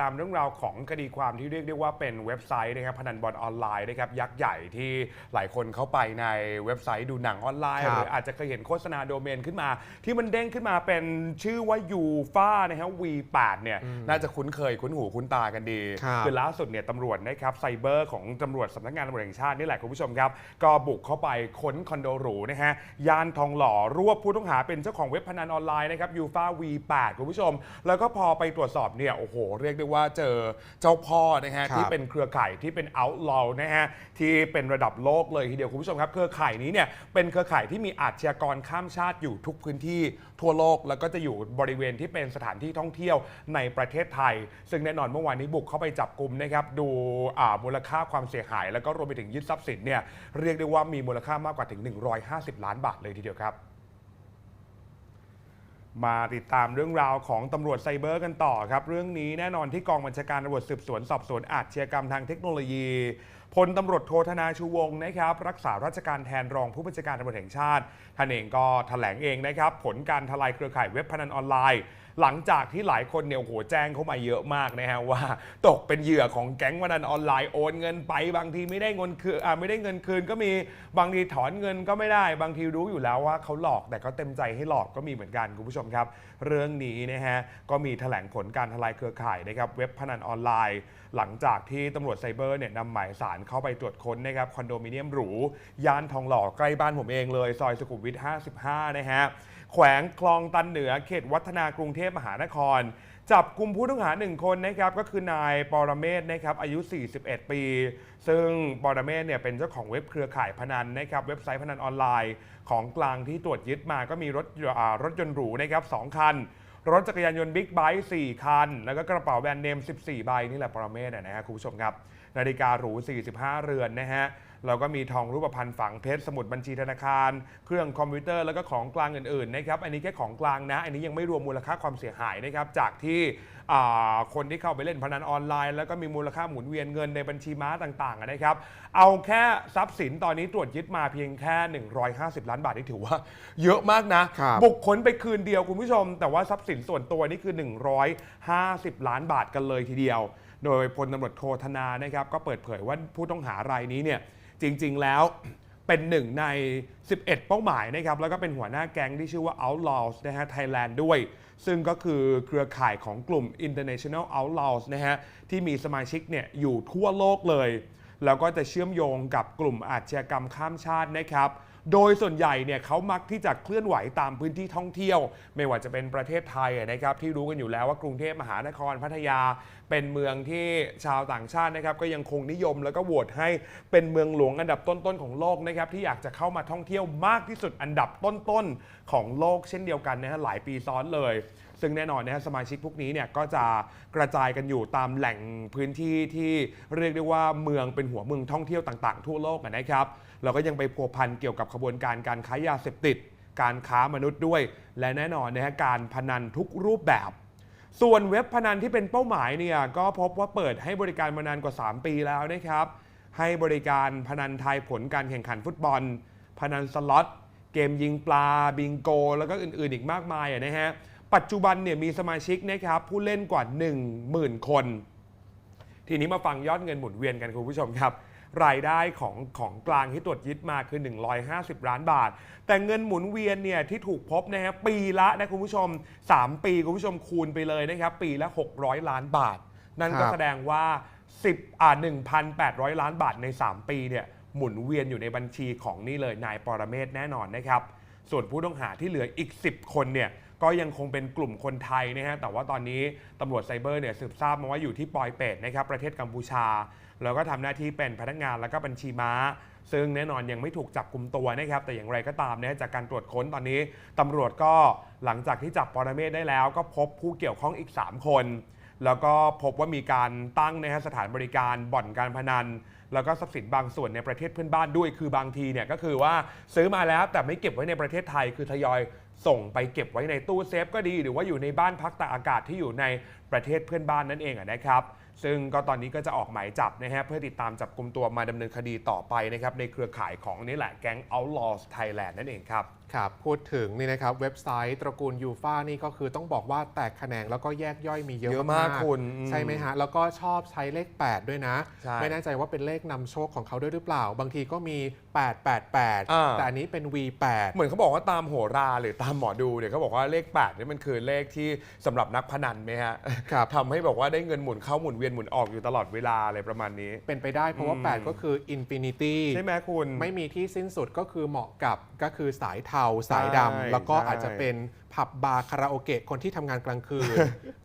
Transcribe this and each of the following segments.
ตามเรื่องราวของคดีความที่เรียกได้ว่าเป็นเว็บไซต์นะครับพนันบอลออนไลน์นะครับยักษ์ใหญ่ที่หลายคนเข้าไปในเว็บไซต์ดูหนังออนไลน์ครับหรืออาจจะเคยเห็นโฆษณาโดเมนขึ้นมา ที่มันเด้งขึ้นมาเป็นชื่อว่ายูฟ่านะฮะ V8 เนี่ยน่าจะคุ้นเคยคุ้นหูคุ้นตากันดีครับอล่าสุดเนี่ยตำรวจนะครับไซเบอร์ของตำรวจสำนักงานตำรวจแห่งชาตินี่แหละคุณผู้ชมครับก็บุกเข้าไปค้นคอนโดหรูนะฮะย่านทองหล่อรวบผู้ต้องหาเป็นเจ้าของเว็บพนันออนไลน์นะครับยูฟ่า V8 คุณผู้ชม แล้วก็พอไปตรวจสอบเนี่ยโอ้โหเรียกได้ว่าเจอเจ้าพ่อนะฮะครับที่เป็นเครือข่ายที่เป็น outlaw นะฮะที่เป็นระดับโลกเลยทีเดียวคุณผู้ชมครับเครือข่ายนี้เนี่ยเป็นเครือข่ายที่มีอาชญากรข้ามชาติอยู่ทุกพื้นที่ทั่วโลก แล้วก็จะอยู่บริเวณที่เป็นสถานที่ท่องเที่ยวในประเทศไทย ซึ่งแน่นอนเมื่อวานนี้บุกเข้าไปจับกลุ่มนะครับดูอ่ามูลค่าความเสียหาย แล้วก็รวมไปถึงยึดทรัพย์สินเนี่ยเรียกได้ว่ามีมูลค่ามากกว่าถึง 150 ล้านบาทเลยทีเดียวครับ มาติดตามเรื่องราวของตำรวจไซเบอร์กันต่อครับ เรื่องนี้แน่นอนที่กองบัญชาการตำรวจสืบสวนสอบสวนอาชญากรรมทางเทคโนโลยี พลตำรวจโทธนาชูวงศ์นะครับรักษาราชการแทนรองผู้บัญชาการตำรวจแห่งชาติท่านเองก็แถลงเองนะครับผลการทลายเครือข่ายเว็บพนันออนไลน์ หลังจากที่หลายคนเนี่ยโอ้โหแจ้งเข้ามาเยอะมากนะฮะว่า ตกเป็นเหยื่อของแก๊งพนันออนไลน์โอนเงินไป บางทีไม่ได้เงินคืนไม่ได้เงินคืน ก็มีบางทีถอนเงินก็ไม่ได้ บางทีรู้อยู่แล้วว่าเขาหลอกแต่ก็เต็มใจให้หลอกก็มีเหมือนกันคุณผู้ชมครับ เรื่องนี้นะฮะก็มีแถลงผลการทลายเครือข่ายนะครับเว็บพนันออนไลน์ หลังจากที่ตำรวจไซเบอร์เนี่ยนำหมายสารเข้าไปตรวจค้นนะครับคอนโดมิเนียมหรูย่านทองหล่อใกล้บ้านผมเองเลย ซอยสุขุมวิท 55 นะฮะแขวงคลองตันเหนือเขตวัฒนากรุงเทพมหานคร จับกลุ่มผู้ต้องหาหนึ่งคนนะครับก็คือนายปรเมศนะครับอายุ 41 ปี ซึ่งปรเมศเนี่ยเป็นเจ้าของเว็บเครือข่ายพนันนะครับเว็บไซต์พนันออนไลน์ของกลางที่ตรวจยึดมาก็มีรถรถยนต์หรูนะครับสองคันรถจักรยานยนต์บิ๊กไบค์4คัน แล้วก็กระเป๋าแบรนด์เนม 14 ใบ นี่แหละปรเมศนะฮะคุณผู้ชมครับ นาฬิกาหรู 45 เรือนนะฮะเราก็มีทองรูปพรรณฝังเพชรสมุดบัญชีธนาคาร เครื่องคอมพิวเตอร์แล้วก็ของกลางอื่นๆนะครับอันนี้แค่ของกลางนะ อันนี้ยังไม่รวมมูลค่าความเสียหายนะครับจากที่ คนที่เข้าไปเล่นพนันออนไลน์ แล้วก็มีมูลค่าหมุนเวียนเงินในบัญชีม้าต่างๆนะครับ เอาแค่ทรัพย์สินตอนนี้ตรวจยึดมาเพียงแค่ 150 ล้านบาทนี่ถือว่า เยอะมากนะครับบุกค้นไปคืนเดียวคุณผู้ชม แต่ว่าทรัพย์สินส่วนตัวนี่คือ 150 ล้านบาทกันเลยทีเดียว โดยพลตำรวจโทธนานะครับก็เปิดเผยว่าผู้ต้องหารายนี้เนี่ยจริง ๆ แล้ว เป็นหนึ่งใน 11 เป้าหมายนะครับแล้วก็เป็นหัวหน้าแก๊งที่ชื่อว่า Outlaws นะฮะไทยแลนด์ด้วย ซึ่งก็คือเครือข่ายของกลุ่ม International Outlaws นะฮะที่มีสมาชิกเนี่ยอยู่ทั่วโลกเลย แล้วก็จะเชื่อมโยงกับกลุ่มอาชญากรรมข้ามชาตินะครับ โดยส่วนใหญ่เนี่ยเขามักที่จะเคลื่อนไหวตามพื้นที่ท่องเที่ยว ไม่ว่าจะเป็นประเทศไทยนะครับที่รู้กันอยู่แล้วว่ากรุงเทพมหานครพัทยา เป็นเมืองที่ชาวต่างชาตินะครับก็ยังคงนิยมแล้วก็โหวตให้เป็นเมืองหลวงอันดับต้นๆของโลกนะครับที่อยากจะเข้ามาท่องเที่ยวมากที่สุดอันดับต้นๆของโลกเช่นเดียวกันนะฮะหลายปีซ้อนเลยซึ่งแน่นอนนะฮะสมาชิกพวกนี้เนี่ยก็จะกระจายกันอยู่ตามแหล่งพื้นที่ที่เรียกได้ว่าเมืองเป็นหัวเมืองท่องเที่ยวต่างๆ ทั่วโลกนะครับ แล้วก็ยังไปพัวพันเกี่ยวกับขบวนการการค้ายาเสพติด การค้ามนุษย์ด้วย และแน่นอนนะฮะการพนันทุกรูปแบบ ส่วนเว็บพนันที่เป็นเป้าหมายเนี่ยก็พบว่าเปิดให้บริการมานานกว่า 3 ปีแล้วนะครับ ให้บริการพนันทายผลการแข่งขันฟุตบอล พนันสล็อตเกมยิงปลา บิงโก แล้วก็อื่นๆ อีกมากมายอะนะฮะปัจจุบันเนี่ยมีสมาชิกนะครับผู้เล่นกว่า 10,000 คน ทีนี้มาฟังยอดเงินหมุนเวียนกันคุณผู้ชมครับ รายได้ของของกลางที่ตรวจยึดมาคือ 150 ล้านบาท แต่เงินหมุนเวียนเนี่ยที่ถูกพบนะฮะปีละนะคุณผู้ชม 3 ปีคุณผู้ชมคูณไปเลยนะครับปีละ 600 ล้านบาท นั่นก็ครับแสดงว่า 10อ่า1,800 ล้านบาทใน 3 ปีเนี่ยหมุนเวียนอยู่ในบัญชีของนี่เลยนายปรเมศแน่นอนนะครับ ส่วนผู้ต้องหาที่เหลืออีก 10 คนเนี่ย ก็ยังคงเป็นกลุ่มคนไทยนะฮะแต่ว่าตอนนี้ตำรวจไซเบอร์เนี่ยสืบทราบมาว่าอยู่ที่ปอยเปตนะครับประเทศกัมพูชา แล้วก็ทำหน้าที่เป็นพนักงานแล้วก็บัญชีม้า ซึ่งแน่นอนยังไม่ถูกจับกลุ่มตัวนะครับแต่อย่างไรก็ตามนะจากการตรวจค้นตอนนี้ตำรวจก็หลังจากที่จับปรเมศได้แล้ว ก็พบผู้เกี่ยวข้องอีก 3 คนแล้วก็พบว่ามีการตั้งนะฮะสถานบริการบ่อนการพนัน แล้วก็ทรัพย์สินบางส่วนในประเทศเพื่อนบ้านด้วย คือบางทีเนี่ยก็คือว่าซื้อมาแล้วแต่ไม่เก็บไว้ในประเทศไทยคือทยอย ส่งไปเก็บไว้ในตู้เซฟก็ดี หรือว่าอยู่ในบ้านพักตากอากาศที่อยู่ในประเทศเพื่อนบ้านนั่นเองนะครับ ซึ่งก็ตอนนี้ก็จะออกหมายจับนะฮะเพื่อติดตามจับกลุ่มตัวมาดำเนินคดีต่อไปนะครับในเครือข่ายของนี่แหละแก๊ง Outlaws Thailand นั่นเองครับครับพูดถึงนี่นะครับเว็บไซต์ตระกูลยูฟานี่ก็คือต้องบอกว่าแตกแขนงแล้วก็แยกย่อยมีเยอะเยอะมากคุณอืมใช่ไหมฮะ แล้วก็ชอบใช้เลข 8 ด้วยนะใช่ไม่แน่ใจว่าเป็นเลขนำโชคของเขาด้วยหรือเปล่า บางทีก็มี 888อ่าแต่อันนี้เป็น V8 เหมือนเขาบอกว่าตามโหราหรือตามหมอดูเนี่ยเขาบอกว่าเลข8นี่มันคือเลขที่สำหรับนักพนันไหมฮะครับทำให้บอกว่าได้เงินหมุนเข้าหมุนเวียนหมุนออกอยู่ตลอดเวลาอะไรประมาณนี้ เป็นไปได้เพราะว่าอืม8ก็คือ Infinity ใช่ไหมคุณ ไม่มีที่สิ้นสุดก็คือเหมาะกับก็คือสายเทาสายดำใช่แล้วก็ใช่อาจจะเป็น ผับบาร์คาราโอเกะคนที่ทำงานกลางคืน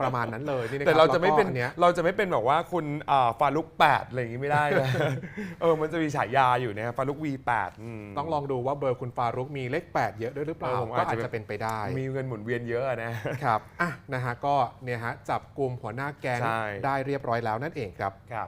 ประมาณนั้นเลยนี่นะคบแต่เราจะไม่เป็นแล้วก็อัเนี้ย เราจะไม่เป็นแบบว่าคุณอ่าฟาลุก8อะไรอย่างงี้ไม่ได้นะ เออมันจะมีฉายาอยู่นะฟาลุก V8 ม ต้องลองดูว่าเบอร์คุณฟารุกมีเลข 8 เยอะด้วยหรือเปล่า เออผมก็อาจอาจจะ จะเป็นไปได้ มีเงินหมุนเวียนเยอะอะนะ ครับ อะ นะฮะ ก็เนี่ยฮะ จับกลุ่มหัวหน้าแก๊งใช่ ได้เรียบร้อยแล้วนั่นเองครับ ครับ